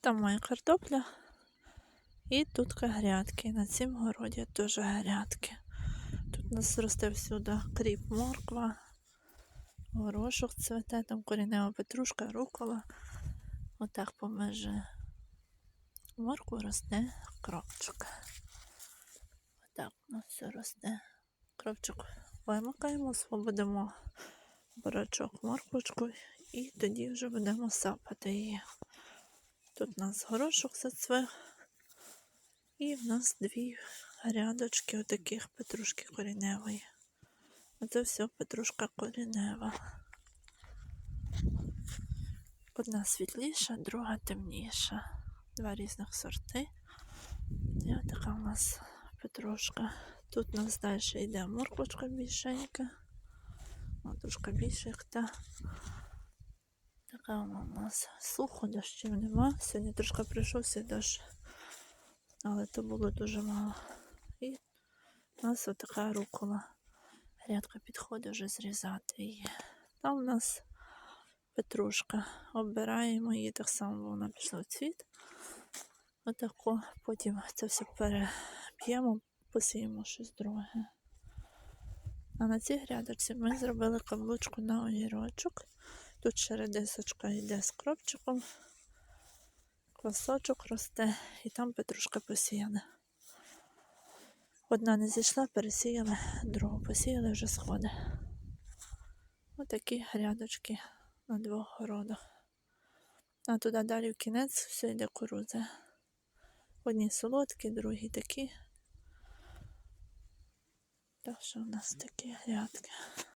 Там моя картопля. І тут грядки. На цім городі теж грядки. Тут у нас росте всюди кріп, морква, горошок цвете, там корінева петрушка, рукола. Отак поміж моркву росте кропчик. Отак у нас все росте. Кропчик вимикаємо, освободимо бурачок, морквочку і тоді вже будемо сапати її. Тут у нас горошок зацвих. І в нас дві рядочки отаких петрушки коріневої. Оце все петрушка корінева. Одна світліша, друга темніша. Два різних сорти. І отака у нас петрушка. Тут у нас далі йде морквочка більшенька. Більше як та. Така у нас сухо, дощів нема. Сьогодні трошки прийшовся дощ, але то було дуже мало. І у нас отака рукола. Рядка підходить вже зрізати її. Там у нас петрушка. Обираємо її так само, бо вона пішла в цвіт. Отако. Потім це все переб'ємо, посіємо щось друге. А на цій грядочці ми зробили каблучку на огірочок. Тут ще редисочка йде з кропчиком, квасочок росте, і там петрушка посіяна. Одна не зійшла, пересіяли, другу посіяли вже сходи. Отакі грядочки на двох городах. А туди далі в кінець все йде кукурудза. Одні солодкі, другі такі. Так що у нас такі грядки.